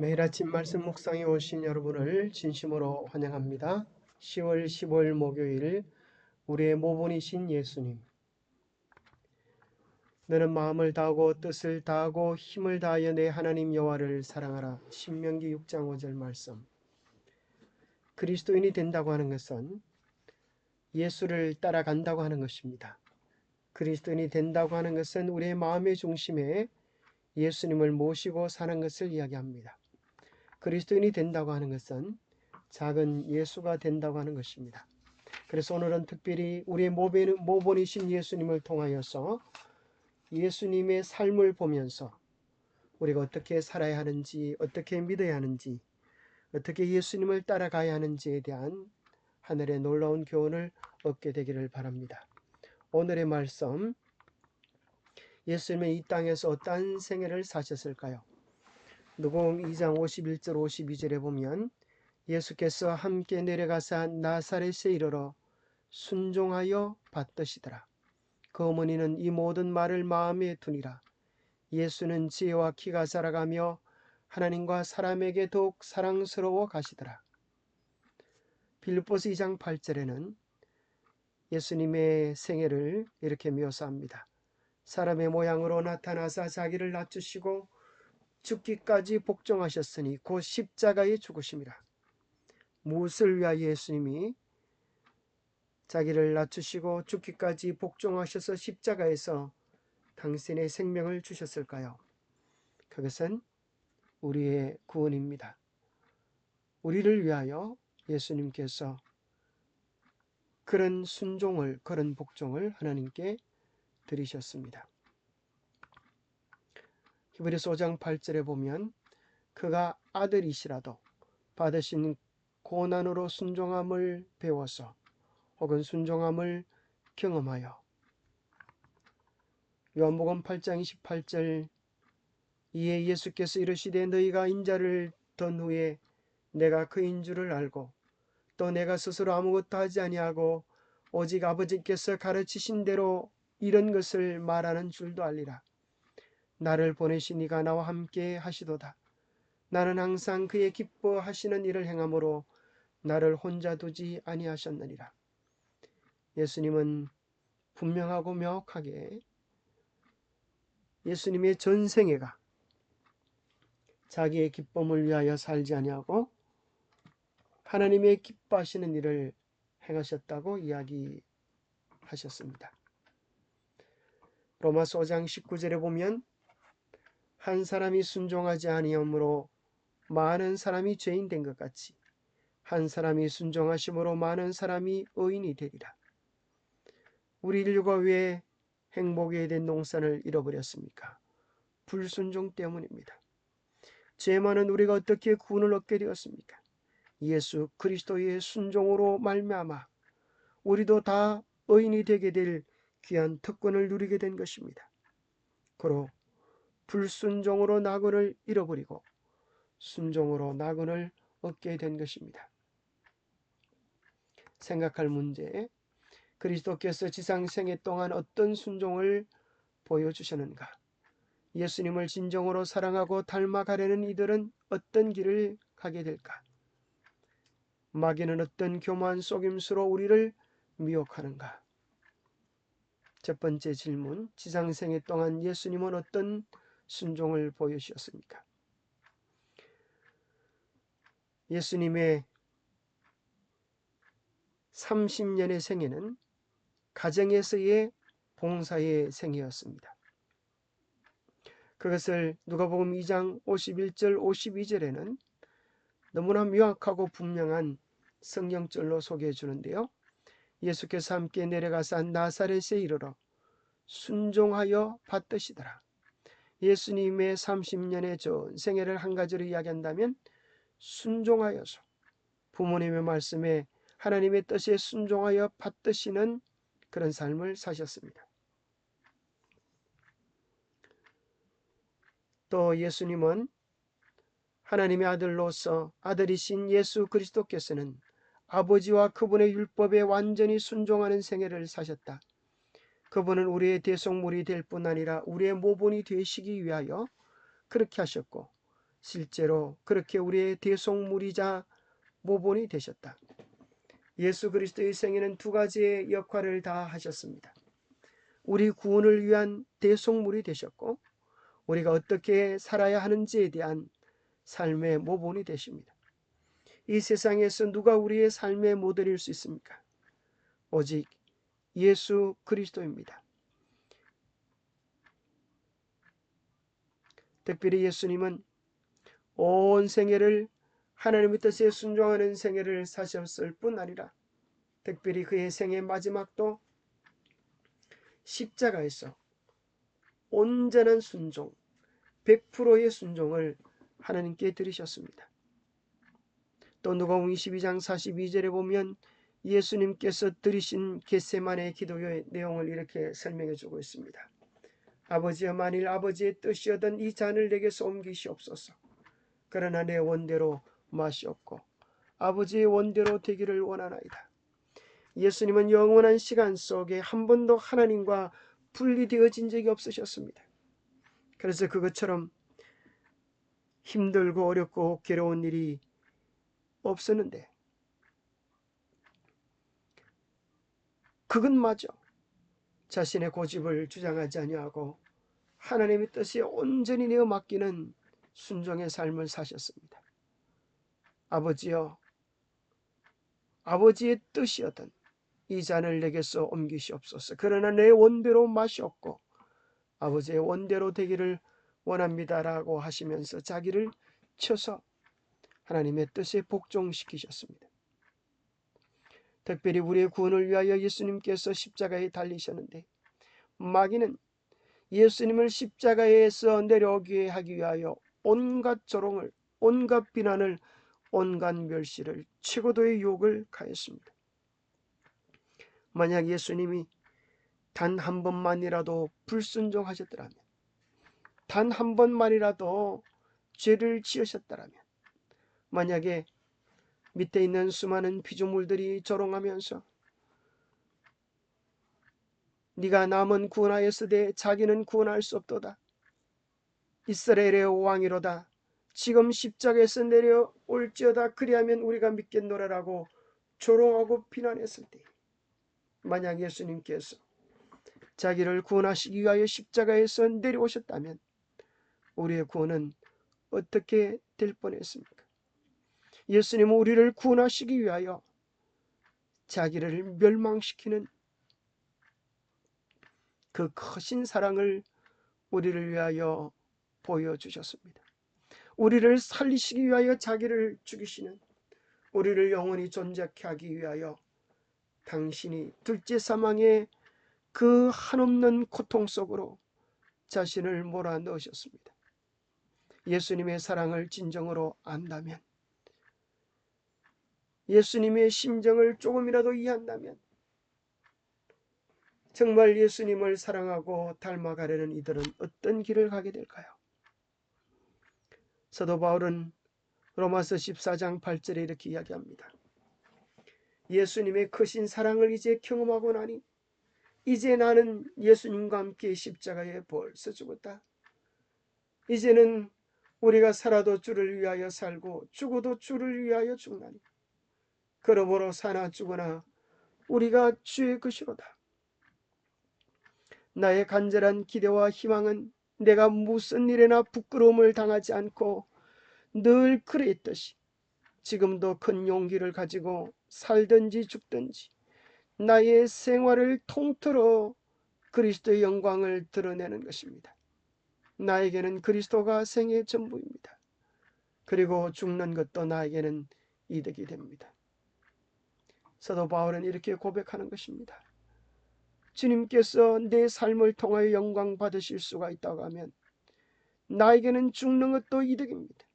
매일 아침 말씀 묵상에 오신 여러분을 진심으로 환영합니다. 10월 15일 목요일 우리의 모본이신 예수님 너는 마음을 다하고 뜻을 다하고 힘을 다하여 내 하나님 여호와를 사랑하라. 신명기 6장 5절 말씀 그리스도인이 된다고 하는 것은 예수를 따라간다고 하는 것입니다. 그리스도인이 된다고 하는 것은 우리의 마음의 중심에 예수님을 모시고 사는 것을 이야기합니다. 그리스도인이 된다고 하는 것은 작은 예수가 된다고 하는 것입니다. 그래서 오늘은 특별히 우리의 모본이신 예수님을 통하여서 예수님의 삶을 보면서 우리가 어떻게 살아야 하는지, 어떻게 믿어야 하는지, 어떻게 예수님을 따라가야 하는지에 대한 하늘의 놀라운 교훈을 얻게 되기를 바랍니다. 오늘의 말씀, 예수님의 이 땅에서 어떠한 생애를 사셨을까요? 누가복음 2장 51절 52절에 보면 예수께서 함께 내려가사 나사렛에 이르러 순종하여 받드시더라. 그 어머니는 이 모든 말을 마음에 두니라. 예수는 지혜와 키가 자라가며 하나님과 사람에게 더욱 사랑스러워 가시더라. 빌립보스 2장 8절에는 예수님의 생애를 이렇게 묘사합니다. 사람의 모양으로 나타나사 자기를 낮추시고 죽기까지 복종하셨으니 곧 십자가에 죽으심이라. 무엇을 위하여 예수님이 자기를 낮추시고 죽기까지 복종하셔서 십자가에서 당신의 생명을 주셨을까요? 그것은 우리의 구원입니다. 우리를 위하여 예수님께서 그런 순종을, 그런 복종을 하나님께 드리셨습니다. 히브리서 5장 8절에 보면 그가 아들이시라도 받으신 고난으로 순종함을 배워서 혹은 순종함을 경험하여 요한복음 8장 28절 이에 예수께서 이르시되 너희가 인자를 던 후에 내가 그인 줄을 알고 또 내가 스스로 아무것도 하지 아니하고 오직 아버지께서 가르치신 대로 이런 것을 말하는 줄도 알리라. 나를 보내신 이가 나와 함께 하시도다. 나는 항상 그의 기뻐하시는 일을 행함으로 나를 혼자 두지 아니하셨느니라. 예수님은 분명하고 명확하게 예수님의 전생애가 자기의 기쁨을 위하여 살지 아니하고 하나님의 기뻐하시는 일을 행하셨다고 이야기하셨습니다. 로마서 5장 19절에 보면 한 사람이 순종하지 아니하므로 많은 사람이 죄인 된 것 같이 한 사람이 순종하심으로 많은 사람이 의인이 되리라. 우리 인류가 왜 행복에 된 농산을 잃어버렸습니까? 불순종 때문입니다. 죄 많은 우리가 어떻게 구원을 얻게 되었습니까? 예수 그리스도의 순종으로 말미암아 우리도 다 의인이 되게 될 귀한 특권을 누리게 된 것입니다. 그로 불순종으로 나그을 잃어버리고 순종으로 나그을 얻게 된 것입니다. 생각할 문제 그리스도께서 지상 생애 동안 어떤 순종을 보여주셨는가? 예수님을 진정으로 사랑하고 닮아가려는 이들은 어떤 길을 가게 될까? 마귀는 어떤 교만 속임수로 우리를 미혹하는가? 첫 번째 질문, 지상생애 동안 예수님은 어떤 순종을 보여주셨습니까? 예수님의 30년의 생애는 가정에서의 봉사의 생애였습니다. 그것을 누가복음 2장 51절 52절에는 너무나 명확하고 분명한 성경절로 소개해 주는데요. 예수께서 함께 내려가서 나사렛에 이르러 순종하여 받드시더라. 예수님의 30년의 전 생애를 한 가지로 이야기한다면 순종하여서 부모님의 말씀에 하나님의 뜻에 순종하여 받드시는 그런 삶을 사셨습니다. 또 예수님은 하나님의 아들로서 아들이신 예수 그리스도께서는 아버지와 그분의 율법에 완전히 순종하는 생애를 사셨다. 그분은 우리의 대속물이 될 뿐 아니라 우리의 모본이 되시기 위하여 그렇게 하셨고 실제로 그렇게 우리의 대속물이자 모본이 되셨다. 예수 그리스도의 생애는 두 가지의 역할을 다 하셨습니다. 우리 구원을 위한 대속물이 되셨고 우리가 어떻게 살아야 하는지에 대한 삶의 모본이 되십니다. 이 세상에서 누가 우리의 삶의 모델일 수 있습니까? 오직 예수 그리스도입니다. 특별히 예수님은 온 생애를 하나님의 뜻에 순종하는 생애를 사셨을 뿐 아니라 특별히 그의 생애 마지막도 십자가에서 온전한 순종, 100%의 순종을 하나님께 드리셨습니다. 또 누가복음 22장 42절에 보면 예수님께서 드리신 겟세만의 기도의 내용을 이렇게 설명해 주고 있습니다. 아버지여 만일 아버지의 뜻이었던 이 잔을 내게서 옮기시옵소서. 그러나 내 원대로 마시옵고 아버지의 원대로 되기를 원하나이다. 예수님은 영원한 시간 속에 한 번도 하나님과 분리되어진 적이 없으셨습니다. 그래서 그것처럼 힘들고 어렵고 괴로운 일이 없었는데 그것마저 자신의 고집을 주장하지 아니하고 하나님의 뜻에 온전히 내어 맡기는 순종의 삶을 사셨습니다. 아버지여 아버지의 뜻이었던 이 잔을 내게서 옮기시옵소서. 그러나 내 원대로 마시옵고 아버지의 원대로 되기를 원합니다라고 하시면서 자기를 쳐서 하나님의 뜻에 복종시키셨습니다. 특별히 우리의 구원을 위하여 예수님께서 십자가에 달리셨는데 마귀는 예수님을 십자가에서 내려오게 하기 위하여 온갖 조롱을 온갖 비난을 온갖 멸시를 최고도의 욕을 가했습니다. 만약 예수님이 단 한 번만이라도 불순종하셨더라면 단 한 번만이라도 죄를 지으셨더라면 만약에 밑에 있는 수많은 피조물들이 조롱하면서 네가 남은 구원하였으되 자기는 구원할 수 없도다. 이스라엘의 왕이로다. 지금 십자가에서 내려올지어다 그리하면 우리가 믿겠노라라고 조롱하고 비난했을 때 만약 예수님께서 자기를 구원하시기 위하여 십자가에서 내려오셨다면 우리의 구원은 어떻게 될 뻔했습니까? 예수님은 우리를 구원하시기 위하여 자기를 멸망시키는 그 크신 사랑을 우리를 위하여 보여주셨습니다. 우리를 살리시기 위하여 자기를 죽이시는 우리를 영원히 존재케 하기 위하여 당신이 둘째 사망의 그 한없는 고통 속으로 자신을 몰아 넣으셨습니다. 예수님의 사랑을 진정으로 안다면 예수님의 심정을 조금이라도 이해한다면 정말 예수님을 사랑하고 닮아가려는 이들은 어떤 길을 가게 될까요? 사도 바울은 로마서 14장 8절에 이렇게 이야기합니다. 예수님의 크신 사랑을 이제 경험하고 나니 이제 나는 예수님과 함께 십자가에 벌써 죽었다. 이제는 우리가 살아도 주를 위하여 살고 죽어도 주를 위하여 죽나니 그러므로 사나 죽으나 우리가 주의 것이로다. 나의 간절한 기대와 희망은 내가 무슨 일에나 부끄러움을 당하지 않고 늘 그랬듯이 지금도 큰 용기를 가지고 살든지 죽든지 나의 생활을 통틀어 그리스도의 영광을 드러내는 것입니다. 나에게는 그리스도가 생의 전부입니다. 그리고 죽는 것도 나에게는 이득이 됩니다. 사도 바울은 이렇게 고백하는 것입니다. 주님께서 내 삶을 통하여 영광 받으실 수가 있다고 하면 나에게는 죽는 것도 이득입니다.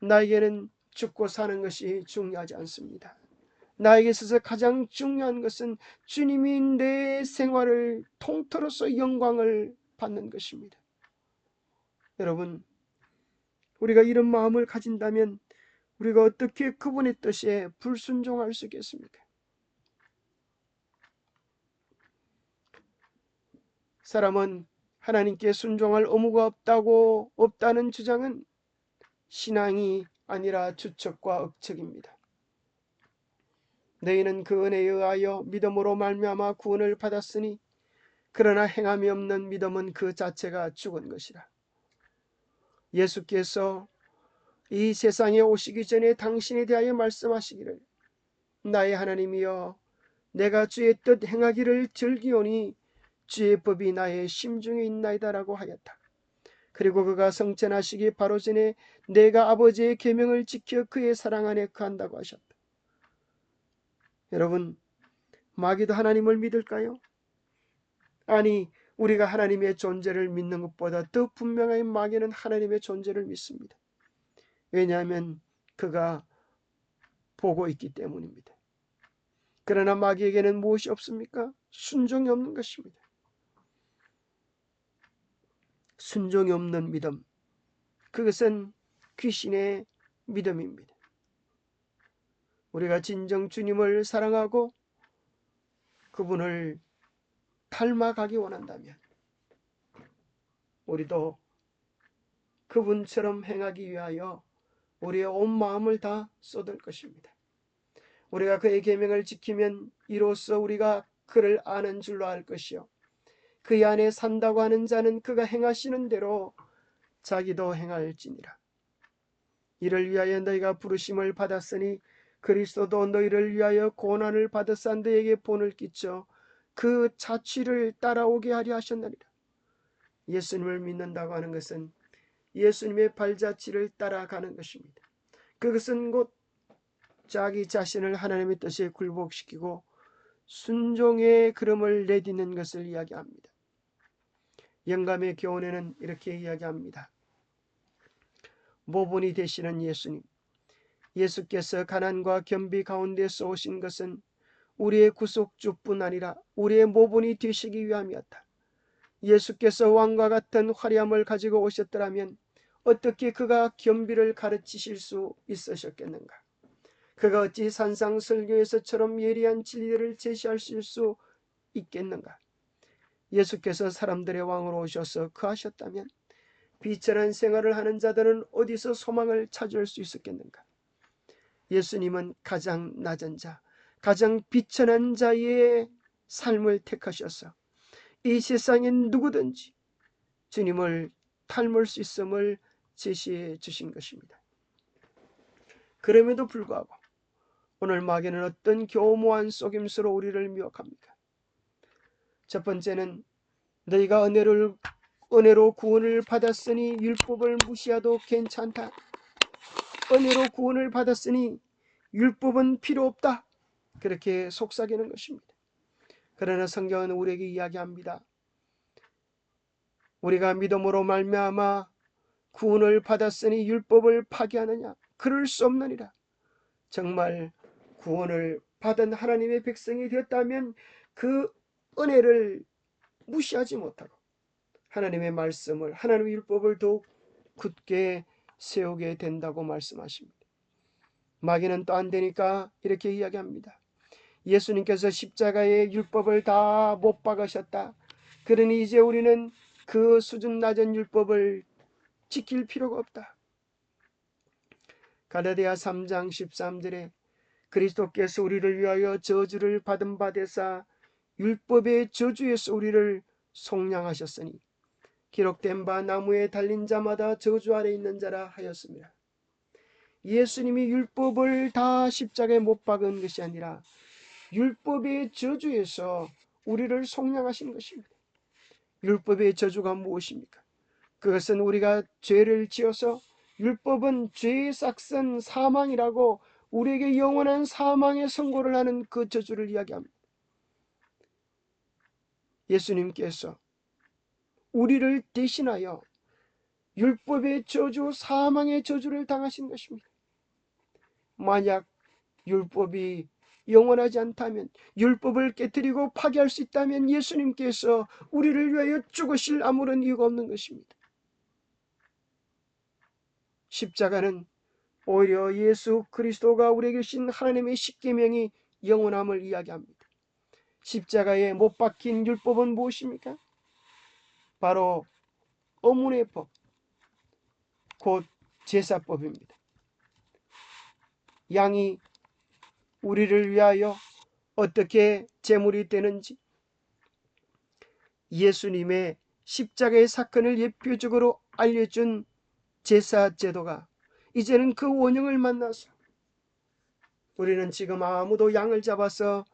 나에게는 죽고 사는 것이 중요하지 않습니다. 나에게 있어서 가장 중요한 것은 주님이 내 생활을 통틀어서 영광을 받는 것입니다. 여러분, 우리가 이런 마음을 가진다면 우리가 어떻게 그분의 뜻에 불순종할 수 있겠습니까? 사람은 하나님께 순종할 의무가 없다고 없다는 주장은 신앙이 아니라 추측과 억측입니다. 너희는 그 은혜에 의하여 믿음으로 말미암아 구원을 받았으니 그러나 행함이 없는 믿음은 그 자체가 죽은 것이라. 예수께서 이 세상에 오시기 전에 당신에 대하여 말씀하시기를 나의 하나님이여 내가 주의 뜻 행하기를 즐기오니 주의 법이 나의 심중에 있나이다라고 하였다. 그리고 그가 성천하시기 바로 전에 내가 아버지의 계명을 지켜 그의 사랑 안에 거한다고 하셨다. 여러분, 마귀도 하나님을 믿을까요? 아니, 우리가 하나님의 존재를 믿는 것보다 더 분명하게 마귀는 하나님의 존재를 믿습니다. 왜냐하면 그가 보고 있기 때문입니다. 그러나 마귀에게는 무엇이 없습니까? 순종이 없는 것입니다. 순종이 없는 믿음. 그것은 귀신의 믿음입니다. 우리가 진정 주님을 사랑하고 그분을 닮아가기 원한다면 우리도 그분처럼 행하기 위하여 우리의 온 마음을 다 쏟을 것입니다. 우리가 그의 계명을 지키면 이로써 우리가 그를 아는 줄로 알 것이요 그 안에 산다고 하는 자는 그가 행하시는 대로 자기도 행할지니라. 이를 위하여 너희가 부르심을 받았으니 그리스도도 너희를 위하여 고난을 받으사 너희에게 본을 끼쳐 그 자취를 따라오게 하려 하셨느니라. 예수님을 믿는다고 하는 것은 예수님의 발자취를 따라가는 것입니다. 그것은 곧 자기 자신을 하나님의 뜻에 굴복시키고 순종의 걸음을 내딛는 것을 이야기합니다. 영감의 교훈에는 이렇게 이야기합니다. 모본이 되시는 예수님, 예수께서 가난과 겸비 가운데서 오신 것은 우리의 구속주뿐 아니라 우리의 모본이 되시기 위함이었다. 예수께서 왕과 같은 화려함을 가지고 오셨더라면 어떻게 그가 겸비를 가르치실 수 있으셨겠는가? 그가 어찌 산상설교에서처럼 예리한 진리를 제시하실 수 있겠는가? 예수께서 사람들의 왕으로 오셔서 그하셨다면 비천한 생활을 하는 자들은 어디서 소망을 찾을 수 있었겠는가? 예수님은 가장 낮은 자, 가장 비천한 자의 삶을 택하셔서 이 세상엔 누구든지 주님을 닮을 수 있음을 제시해 주신 것입니다. 그럼에도 불구하고 오늘 마귀는 어떤 교모한 속임수로 우리를 미혹합니까? 첫 번째는 너희가 은혜를 은혜로 구원을 받았으니 율법을 무시해도 괜찮다. 은혜로 구원을 받았으니 율법은 필요 없다. 그렇게 속삭이는 것입니다. 그러나 성경은 우리에게 이야기합니다. 우리가 믿음으로 말미암아 구원을 받았으니 율법을 파기하느냐? 그럴 수 없느니라. 정말 구원을 받은 하나님의 백성이 되었다면 그 은혜를 무시하지 못하고 하나님의 말씀을 하나님의 율법을 더욱 굳게 세우게 된다고 말씀하십니다. 마귀는 또 안 되니까 이렇게 이야기합니다. 예수님께서 십자가의 율법을 다 못 박으셨다. 그러니 이제 우리는 그 수준 낮은 율법을 지킬 필요가 없다. 가라디아 3장 13절에 그리스도께서 우리를 위하여 저주를 받은 바 되사 율법의 저주에서 우리를 속량하셨으니 기록된 바 나무에 달린 자마다 저주 아래 있는 자라 하였습니다. 예수님이 율법을 다 십자가에 못 박은 것이 아니라 율법의 저주에서 우리를 속량하신 것입니다. 율법의 저주가 무엇입니까? 그것은 우리가 죄를 지어서 율법은 죄의 싹선 사망이라고 우리에게 영원한 사망의 선고를 하는 그 저주를 이야기합니다. 예수님께서 우리를 대신하여 율법의 저주, 사망의 저주를 당하신 것입니다. 만약 율법이 영원하지 않다면 율법을 깨뜨리고 파괴할 수 있다면 예수님께서 우리를 위하여 죽으실 아무런 이유가 없는 것입니다. 십자가는 오히려 예수 그리스도가 우리에게 주신 하나님의 십계명이 영원함을 이야기합니다. 십자가에 못 박힌 율법은 무엇입니까? 바로 어문의 법, 곧 제사법입니다. 양이 우리를 위하여 어떻게 제물이 되는지 예수님의 십자가의 사건을 예표적으로 알려준 제사 제도가 이제는 그 원형을 만나서 우리는 지금 아무도 양을 잡아서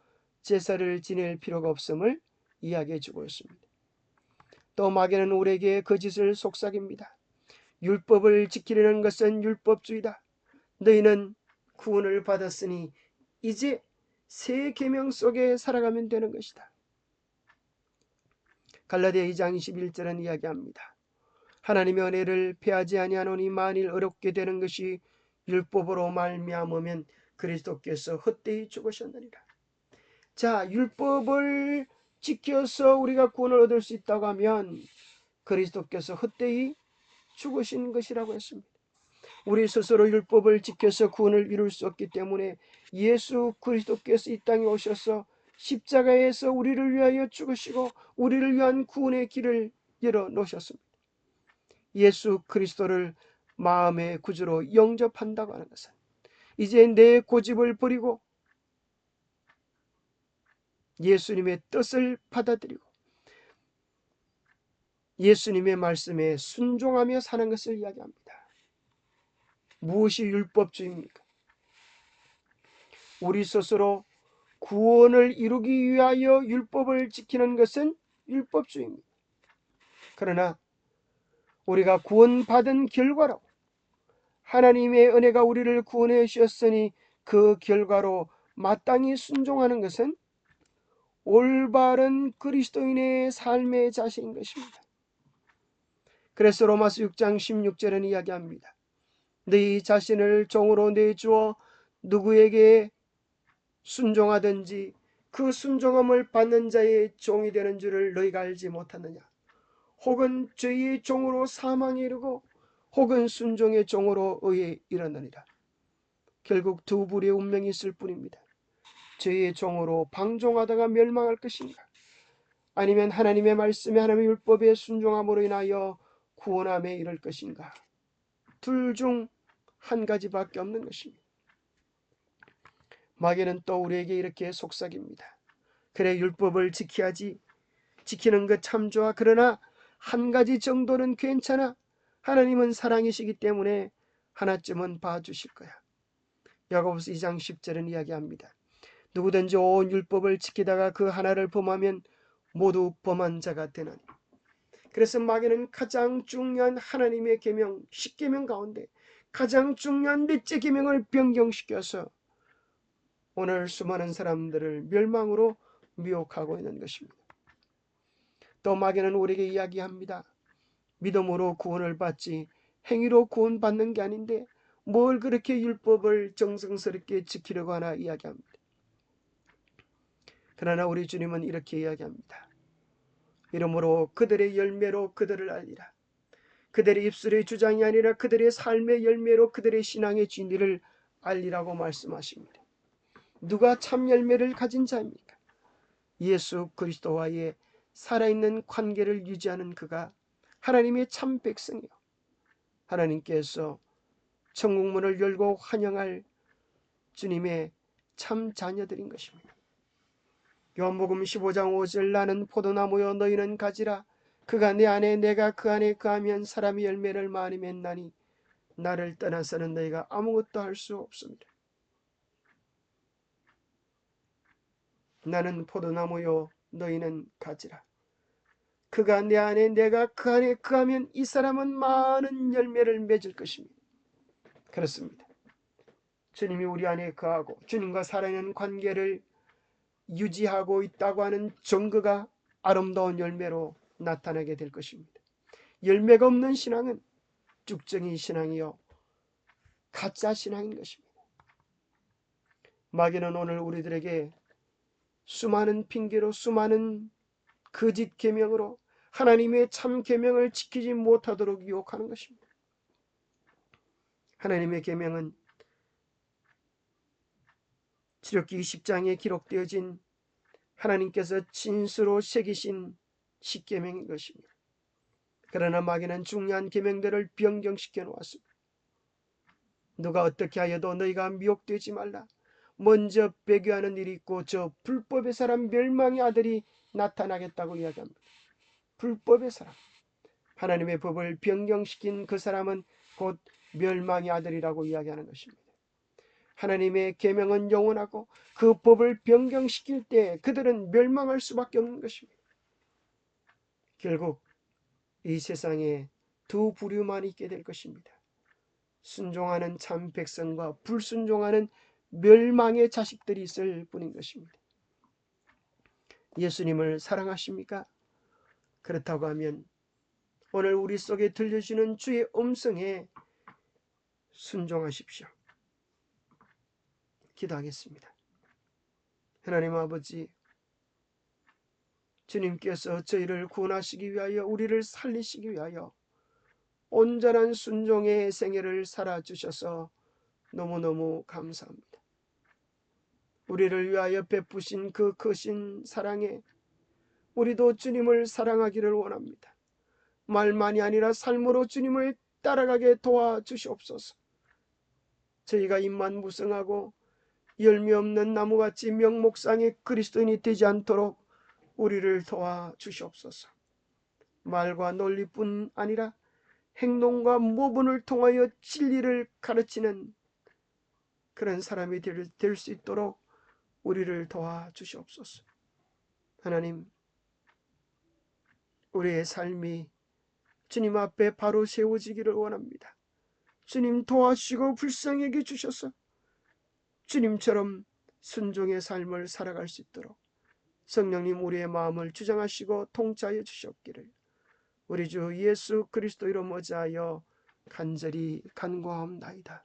제사를 지낼 필요가 없음을 이야기해 주고 있습니다. 또 마귀는 우리에게 거짓을 속삭입니다. 율법을 지키려는 것은 율법주의다. 너희는 구원을 받았으니 이제 새 계명 속에 살아가면 되는 것이다. 갈라디아 2장 21절은 이야기합니다. 하나님의 은혜를 패하지 아니하노니 만일 어렵게 되는 것이 율법으로 말미암으면 그리스도께서 헛되이 죽으셨느니라. 자, 율법을 지켜서 우리가 구원을 얻을 수 있다고 하면 그리스도께서 헛되이 죽으신 것이라고 했습니다. 우리 스스로 율법을 지켜서 구원을 이룰 수 없기 때문에 예수 그리스도께서 이 땅에 오셔서 십자가에서 우리를 위하여 죽으시고 우리를 위한 구원의 길을 열어 놓으셨습니다. 예수 그리스도를 마음의 구주로 영접한다고 하는 것은 이제 내 고집을 버리고 예수님의 뜻을 받아들이고 예수님의 말씀에 순종하며 사는 것을 이야기합니다. 무엇이 율법주의입니까? 우리 스스로 구원을 이루기 위하여 율법을 지키는 것은 율법주의입니다. 그러나 우리가 구원받은 결과로 하나님의 은혜가 우리를 구원해 주셨으니 그 결과로 마땅히 순종하는 것은 올바른 그리스도인의 삶의 자세인 것입니다. 그래서 로마서 6장 16절은 이야기합니다. 네 자신을 종으로 내주어 누구에게 순종하든지 그 순종함을 받는 자의 종이 되는 줄을 너희가 알지 못하느냐? 혹은 죄의 종으로 사망에 이르고 혹은 순종의 종으로 의에 이르느니라. 결국 두 부류의 운명이 있을 뿐입니다. 죄의 종으로 방종하다가 멸망할 것인가? 아니면 하나님의 말씀에 하나님의 율법에 순종함으로 인하여 구원함에 이를 것인가? 둘 중 한 가지밖에 없는 것입니다 마귀는 또 우리에게 이렇게 속삭입니다. 그래 율법을 지켜야지. 지키는 것 참 좋아. 그러나 한 가지 정도는 괜찮아. 하나님은 사랑이시기 때문에 하나쯤은 봐주실 거야. 야고보서 2장 10절은 이야기합니다. 누구든지 온 율법을 지키다가 그 하나를 범하면 모두 범한 자가 되나니. 그래서 마귀는 가장 중요한 하나님의 계명, 십계명 가운데 가장 중요한 넷째 계명을 변경시켜서 오늘 수많은 사람들을 멸망으로 미혹하고 있는 것입니다. 또 마귀는 우리에게 이야기합니다. 믿음으로 구원을 받지 행위로 구원받는 게 아닌데 뭘 그렇게 율법을 정성스럽게 지키려고 하나 이야기합니다. 그러나 우리 주님은 이렇게 이야기합니다. 이러므로 그들의 열매로 그들을 알리라. 그들의 입술의 주장이 아니라 그들의 삶의 열매로 그들의 신앙의 진리를 알리라고 말씀하십니다. 누가 참 열매를 가진 자입니까? 예수 그리스도와의 살아있는 관계를 유지하는 그가 하나님의 참 백성이요. 하나님께서 천국문을 열고 환영할 주님의 참 자녀들인 것입니다. 요한복음 15장 5절 나는 포도나무여 너희는 가지라 그가 내 안에 내가 그 안에 그하면 사람이 열매를 많이 맺나니 나를 떠나서는 너희가 아무것도 할 수 없습니다. 나는 포도나무요 너희는 가지라. 그가 내 안에 내가 그 안에 그하면 이 사람은 많은 열매를 맺을 것입니다. 그렇습니다. 주님이 우리 안에 거하고 주님과 살아있는 관계를 유지하고 있다고 하는 증거가 아름다운 열매로 나타나게 될 것입니다. 열매가 없는 신앙은 쭉정이 신앙이요 가짜 신앙인 것입니다. 마귀는 오늘 우리들에게 수많은 핑계로 수많은 거짓 계명으로 하나님의 참 계명을 지키지 못하도록 유혹하는 것입니다. 하나님의 계명은 지력기 20장에 기록되어진 하나님께서 진수로 새기신 십계명인 것입니다. 그러나 마귀는 중요한 계명들을 변경시켜 놓았습니다. 누가 어떻게 하여도 너희가 미혹되지 말라. 먼저 배교하는 일이 있고 저 불법의 사람 멸망의 아들이 나타나겠다고 이야기합니다. 불법의 사람. 하나님의 법을 변경시킨 그 사람은 곧 멸망의 아들이라고 이야기하는 것입니다. 하나님의 계명은 영원하고 그 법을 변경시킬 때 그들은 멸망할 수밖에 없는 것입니다. 결국 이 세상에 두 부류만 있게 될 것입니다. 순종하는 참 백성과 불순종하는 멸망의 자식들이 있을 뿐인 것입니다. 예수님을 사랑하십니까? 그렇다고 하면 오늘 우리 속에 들려주는 주의 음성에 순종하십시오. 기도하겠습니다. 하나님 아버지, 주님께서 저희를 구원하시기 위하여 우리를 살리시기 위하여 온전한 순종의 생애를 살아주셔서 너무너무 감사합니다. 우리를 위하여 베푸신 그 크신 사랑에 우리도 주님을 사랑하기를 원합니다. 말만이 아니라 삶으로 주님을 따라가게 도와주시옵소서. 저희가 입만 무성하고 열매 없는 나무같이 명목상의 그리스도인이 되지 않도록 우리를 도와주시옵소서. 말과 논리뿐 아니라 행동과 모분을 통하여 진리를 가르치는 그런 사람이 될 수 있도록 우리를 도와주시옵소서. 하나님, 우리의 삶이 주님 앞에 바로 세워지기를 원합니다. 주님 도와주시고 불쌍하게 주셔서 주님처럼 순종의 삶을 살아갈 수 있도록 성령님 우리의 마음을 주장하시고 통치하여 주셨기를 우리 주 예수 그리스도 이름 어자하여 간절히 간구하옵나이다.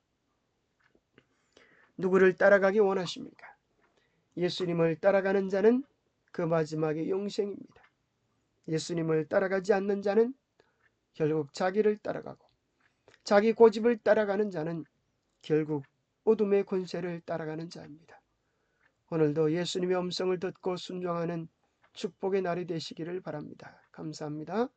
누구를 따라가기 원하십니까? 예수님을 따라가는 자는 그 마지막에 영생입니다. 예수님을 따라가지 않는 자는 결국 자기를 따라가고 자기 고집을 따라가는 자는 결국 어둠의 권세를 따라가는 자입니다. 오늘도 예수님의 음성을 듣고 순종하는 축복의 날이 되시기를 바랍니다. 감사합니다.